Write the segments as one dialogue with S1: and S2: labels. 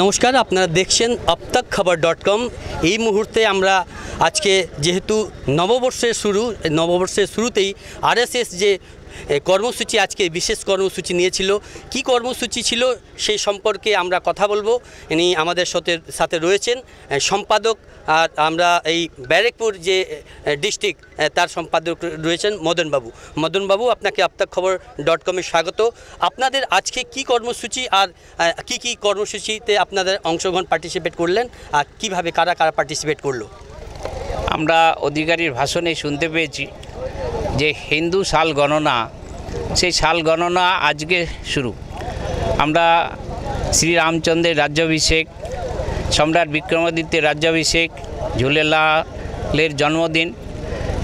S1: নমস্কার, আপনারা দেখছেন আপতাক খবর ডট কম এই মুহূর্তে আমরা আজকে যেহেতু নববর্ষের শুরু, নববর্ষের শুরুতেই আরএসএস যে কর্মসূচি আজকে বিশেষ কর্মসূচি নিয়েছিল। কি কর্মসূচি ছিল সেই সম্পর্কে আমরা কথা বলব। ইনি আমাদের সাথে সাথে রয়েছেন। সম্পাদক আর আমরা এই ব্যারেকপুর যে ডিস্ট্রিক্ট তার সম্পাদক রয়েছেন মদনবাবু মদনবাবু আপনাকে আপতাক খবর ডট কমে স্বাগত। আপনাদের আজকে কি কর্মসূচি আর কি কি কর্মসূচিতে আপনাদের অংশগ্রহণ পার্টিসিপেট করলেন? আর কীভাবে, কারা কারা পার্টিসিপেট করল?
S2: আমরা অধিকারীর ভাষণে শুনতে পেয়েছি। যে হিন্দু সাল গণনা, সেই সাল গণনা আজকে শুরু। আমরা শ্রীরামচন্দ্রের রাজ্যাভিষেক, সম্রাট বিক্রমাদিত্যের রাজ্যাভিষেক, ঝুলেলালের জন্মদিন,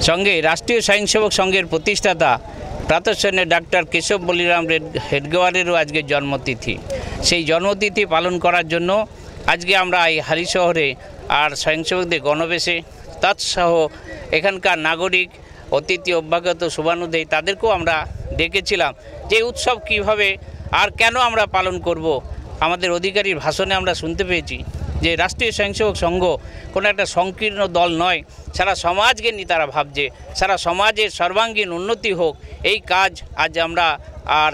S2: সঙ্গে রাষ্ট্রীয় স্বয়ংসেবক সংঘের প্রতিষ্ঠাতা প্রাতঃসৈন্য ডাক্তার কেশব বলিরাম হেডগেওয়ারেরও আজকে জন্মতিথি। সেই জন্মতিথি পালন করার জন্য আজকে আমরা এই হালি শহরে আর স্বয়ংসেবকদের গণবেশে, তৎসহ এখানকার নাগরিক অতিথি অভ্যাগত শুভানুদেয় তাদেরকেও আমরা ডেকেছিলাম যে উৎসব কীভাবে আর কেন আমরা পালন করব। আমাদের অধিকারীর ভাষণে আমরা শুনতে পেয়েছি যে রাষ্ট্রীয় স্বয়ংসেবক সংঘ কোনো একটা সংকীর্ণ দল নয়, সারা সমাজকে নিয়ে তারা ভাবছে, সারা সমাজের সর্বাঙ্গীন উন্নতি হোক, এই কাজ আজ আমরা আর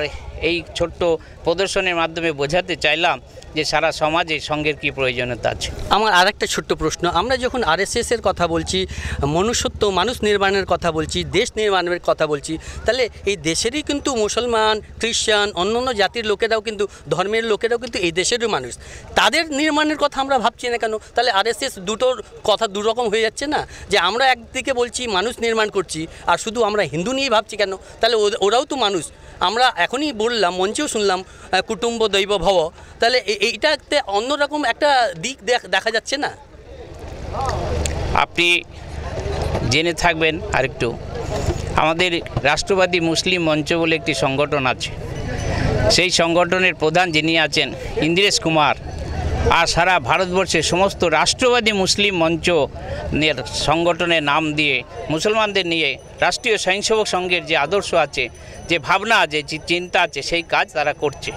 S2: এই ছোট্ট প্রদর্শনের মাধ্যমে বোঝাতে চাইলাম যে সারা সমাজে সঙ্গের কী প্রয়োজনীয়তা আছে।
S1: আমার আর একটা ছোট্ট প্রশ্ন, আমরা যখন আরএসএস এর কথা বলছি, মনুষ্যত্ব, মানুষ নির্মাণের কথা বলছি, দেশ নির্মাণের কথা বলছি, তাহলে এই দেশেরই কিন্তু মুসলমান, খ্রিস্টান, অন্যান্য জাতির লোকেরাও কিন্তু, ধর্মের লোকেরাও কিন্তু এই দেশেরই মানুষ। তাদের নির্মাণের কথা আমরা ভাবছি না কেন? তাহলে আরএসএস দুটোর কথা দুরকম হয়ে যাচ্ছে না? যে আমরা একদিকে বলছি মানুষ নির্মাণ করছি, আর শুধু আমরা হিন্দু নিয়েই ভাবছি কেন? তাহলে ওরাও তো মানুষ। আমরা এখনই বললাম মঞ্চেও শুনলাম কুটুম্ব দৈব ভব। তাহলে এইটাতে অন্যরকম একটা দিক দেখা যাচ্ছে না?
S2: আপনি জেনে থাকবেন আরেকটু। আমাদের রাষ্ট্রবাদী মুসলিম মঞ্চ বলে একটি সংগঠন আছে। সেই সংগঠনের প্রধান যিনি আছেন, ইন্দ্রেশ কুমার। আর সারা ভারতবর্ষে সমস্ত রাষ্ট্রবাদী মুসলিম মঞ্চ নের সংগঠনের নাম দিয়ে মুসলমানদের নিয়ে রাষ্ট্রীয় স্বয়ংসেবক সংঘের যে আদর্শ আছে, যে ভাবনা আছে, যে চিন্তা আছে, সেই কাজ তারা করছে।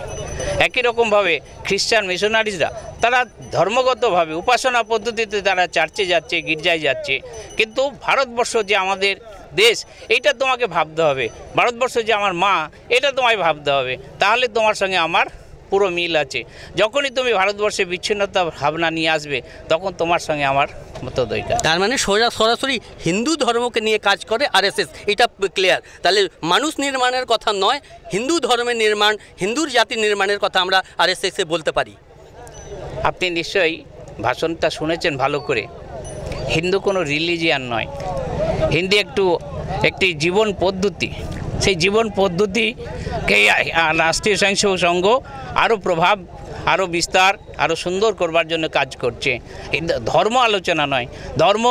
S2: একই রকমভাবে খ্রিস্টান মিশনারিজরা, তারা ধর্মগতভাবে উপাসনা পদ্ধতিতে তারা চার্চে যাচ্ছে, গির্জায় যাচ্ছে। কিন্তু ভারতবর্ষ যে আমাদের দেশ এটা তোমাকে ভাবতে হবে। ভারতবর্ষ যে আমার মা, এটা তোমায় ভাবতে হবে। তাহলে তোমার সঙ্গে আমার পুরো মিল আছে। যখনই তুমি ভারতবর্ষে বিচ্ছিন্নতা ভাবনা নিয়ে আসবে তখন তোমার সঙ্গে আমার মতো দৈকা
S1: তার মানে সোজা সরাসরি হিন্দু ধর্মকে নিয়ে কাজ করে আরএসএস এটা ক্লিয়ার তাহলে মানুষ নির্মাণের কথা নয় হিন্দু ধর্মের নির্মাণ হিন্দুর জাতি নির্মাণের কথা আমরা আরএসএসে বলতে পারি।
S2: আপনি নিশ্চয়ই ভাষণটা শুনেছেন ভালো করে। হিন্দু কোনো রিলিজিয়ান নয়। হিন্দি একটু একটি জীবন পদ্ধতি। সেই জীবন পদ্ধতিকে রাষ্ট্রীয় স্বয়ংসেবক সংঘ আরও প্রভাব আরও বিস্তার আরও সুন্দর করবার জন্য কাজ করছে। ধর্ম আলোচনা নয়, ধর্ম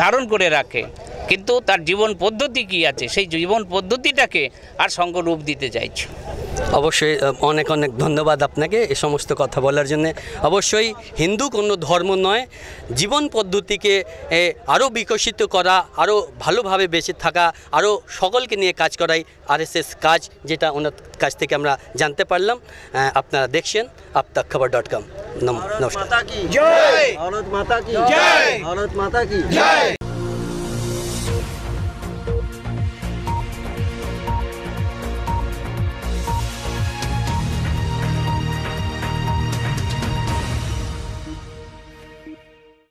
S2: ধারণ করে রাখে। কিন্তু তার জীবন পদ্ধতি কি আছে? সেই জীবন পদ্ধতিটাকে আর সংঘ রূপ দিতে চাইছে।
S1: অবশ্যই অনেক অনেক ধন্যবাদ আপনাকে এ সমস্ত কথা বলার জন্য। অবশ্যই হিন্দু কোনো ধর্ম নয় জীবন পদ্ধতিকে এ, আরও বিকশিত করা আরও ভালোভাবে বেঁচে থাকা আরও সকলকে নিয়ে কাজ করাই আরএসএস কাজ যেটা ওনার কাছ থেকে আমরা জানতে পারলাম। আপনারা দেখছেন আপতাক খবর ডট কম। নমস্কার।